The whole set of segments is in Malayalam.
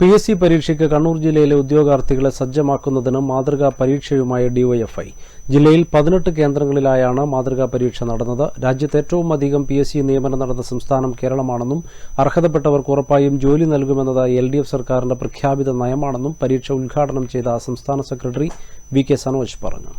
പി എസ് സി പരീക്ഷയ്ക്ക് കണ്ണൂർ ജില്ലയിലെ ഉദ്യോഗാർത്ഥികളെ സജ്ജമാക്കുന്നതിന് മാതൃകാ പരീക്ഷയുമായി ഡിവൈഎഫ്ഐ ജില്ലയിൽ പതിനെട്ട് കേന്ദ്രങ്ങളിലായാണ് മാതൃകാ പരീക്ഷ നടന്നത്. രാജ്യത്ത് ഏറ്റവും അധികം പി എസ് സി നിയമനം നടന്ന സംസ്ഥാനം കേരളമാണെന്നും അർഹതപ്പെട്ടവർക്ക് ഉറപ്പായും ജോലി നൽകുമെന്നത് എൽ ഡി എഫ് സർക്കാരിന്റെ പ്രഖ്യാപിത നയമാണെന്നും പരീക്ഷ ഉദ്ഘാടനം ചെയ്ത സംസ്ഥാന സെക്രട്ടറി വി കെ സനോജ് പറഞ്ഞു.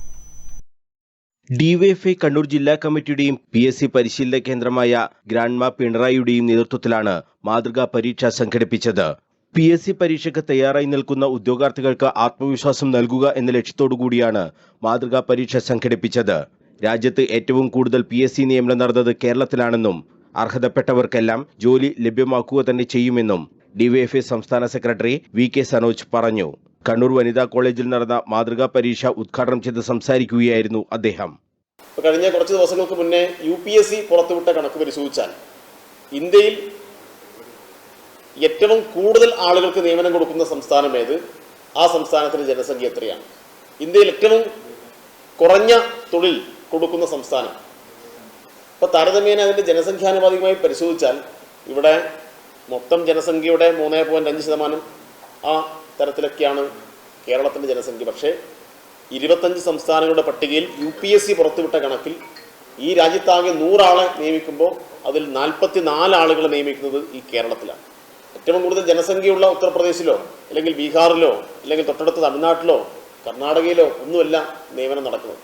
ഡിവൈഎഫ്ഐ കണ്ണൂർ ജില്ലാ കമ്മിറ്റിയുടെയും പി എസ് സി പരിശീലന കേന്ദ്രമായ ഗ്രാൻഡ്മ പിണറായിയുടെയും നേതൃത്വത്തിലാണ് മാതൃകാ പരീക്ഷ സംഘടിപ്പിച്ചത്. പി എസ് സി പരീക്ഷയ്ക്ക് തയ്യാറായി നിൽക്കുന്ന ഉദ്യോഗാർത്ഥികൾക്ക് ആത്മവിശ്വാസം നൽകുക എന്ന ലക്ഷ്യത്തോടുകൂടിയാണ് മാതൃകാ പരീക്ഷ സംഘടിപ്പിച്ചത്. രാജ്യത്ത് ഏറ്റവും കൂടുതൽ പി എസ് സി നിയമനം നടന്നത് കേരളത്തിലാണെന്നും അർഹതപ്പെട്ടവർക്കെല്ലാം ജോലി ലഭ്യമാക്കുക തന്നെ ചെയ്യുമെന്നും ഡിവൈഎഫ്ഐ സംസ്ഥാന സെക്രട്ടറി വി കെ സനോജ് പറഞ്ഞു. കണ്ണൂർ വനിതാ കോളേജിൽ നടന്ന മാതൃകാ പരീക്ഷ ഉദ്ഘാടനം ചെയ്ത് സംസാരിക്കുകയായിരുന്നു അദ്ദേഹം. കഴിഞ്ഞ കുറച്ച് ദിവസങ്ങൾക്ക് മുന്നേ യു പി എസ് സി പുറത്തുവിട്ട കണക്ക് പരിശോധിച്ചാൽ ഇന്ത്യയിൽ ഏറ്റവും കൂടുതൽ ആളുകൾക്ക് നിയമനം കൊടുക്കുന്ന സംസ്ഥാനം ഏത്? ആ സംസ്ഥാനത്തിന് ജനസംഖ്യ എത്രയാണ്? ഇന്ത്യയിൽ ഏറ്റവും കുറഞ്ഞ തൊഴിൽ കൊടുക്കുന്ന സംസ്ഥാനം. അപ്പൊ താരതമ്യേന അതിന്റെ ജനസംഖ്യാനുപാതികമായി പരിശോധിച്ചാൽ ഇവിടെ മൊത്തം ജനസംഖ്യയുടെ മൂന്ന് പോയിന്റ് അഞ്ച് ശതമാനം ആ തരത്തിലൊക്കെയാണ് കേരളത്തിന്റെ ജനസംഖ്യ. പക്ഷേ ഇരുപത്തഞ്ച് സംസ്ഥാനങ്ങളുടെ പട്ടികയിൽ യു പി എസ് സി പുറത്തുവിട്ട കണക്കിൽ ഈ രാജ്യത്താകെ നൂറാളെ നിയമിക്കുമ്പോൾ അതിൽ നാൽപ്പത്തി നാല് ആളുകളെ നിയമിക്കുന്നത് ഈ കേരളത്തിലാണ്. ഏറ്റവും കൂടുതൽ ജനസംഖ്യയുള്ള ഉത്തർപ്രദേശിലോ അല്ലെങ്കിൽ ബീഹാറിലോ അല്ലെങ്കിൽ തൊട്ടടുത്ത തമിഴ്നാട്ടിലോ കർണാടകയിലോ ഒന്നുമല്ല നിയമനം നടക്കുന്നത്.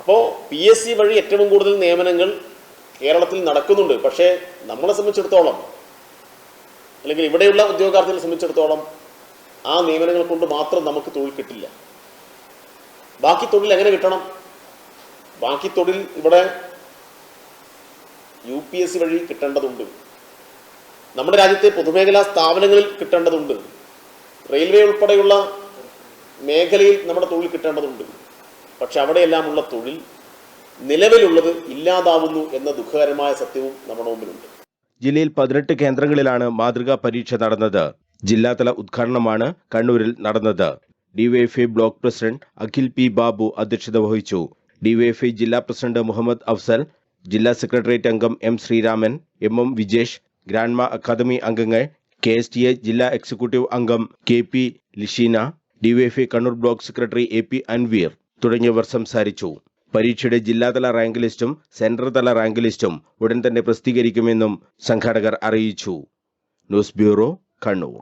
അപ്പോൾ പി എസ് സി വഴി ഏറ്റവും കൂടുതൽ നിയമനങ്ങൾ കേരളത്തിൽ നടക്കുന്നുണ്ട്. പക്ഷേ നമ്മളെ സംബന്ധിച്ചിടത്തോളം അല്ലെങ്കിൽ ഇവിടെയുള്ള ഉദ്യോഗാർത്ഥികളെ സംബന്ധിച്ചിടത്തോളം ആ നിയമനങ്ങൾ കൊണ്ട് മാത്രം നമുക്ക് തൊഴിൽ കിട്ടില്ല. ബാക്കി തൊഴിൽ എങ്ങനെ കിട്ടണം? ബാക്കി തൊഴിൽ ഇവിടെ യു പി എസ് സി വഴി കിട്ടേണ്ടതുണ്ട്. നമ്മുടെ രാജ്യത്തെ പൊതുമേഖലാ സ്ഥാപനങ്ങളിൽ കിട്ടേണ്ടതുണ്ട്. റെയിൽവേ ഉൾപ്പെടെയുള്ള മേഖലയിൽ നമ്മുടെ തൊഴിൽ കിട്ടേണ്ടതുണ്ട്. പക്ഷെ അവിടെയെല്ലാമുള്ള തൊഴിൽ നിലവിലുള്ളത് ഇല്ലാതാവുന്നു എന്ന ദുഃഖകരമായ സത്യവും നമ്മുടെ മുമ്പിലുണ്ട്. ജില്ലയിൽ പതിനെട്ട് കേന്ദ്രങ്ങളിലാണ് മാതൃകാ പരീക്ഷ നടന്നത്. ജില്ലാതല ഉദ്ഘാടനമാണ് കണ്ണൂരിൽ നടന്നത്. DYFI block president Akhil P Babu അധ്യക്ഷത വഹിച്ചു. ഡിവൈഎഫ്ഐ ജില്ലാ പ്രസിഡന്റ് മുഹമ്മദ് അഫ്സൽ ജില്ലാ സെക്രട്ടേറിയറ്റ് അംഗം M Sreeraman M M Vijesh grandma academy അംഗങ്ങൾ കെ എസ് ടി എ ജില്ലാ എക്സിക്യൂട്ടീവ് അംഗം K P Lisheena DYFI Kannur block secretary A P Anveer തുടങ്ങിയവർ സംസാരിച്ചു. പരീക്ഷയുടെ ജില്ലാതല റാങ്ക് ലിസ്റ്റും സെൻട്രൽ തല റാങ്ക് ലിസ്റ്റും ഉടൻ തന്നെ പ്രസിദ്ധീകരിക്കുമെന്നും സംഘാടകർ അറിയിച്ചു. News bureau Kannur.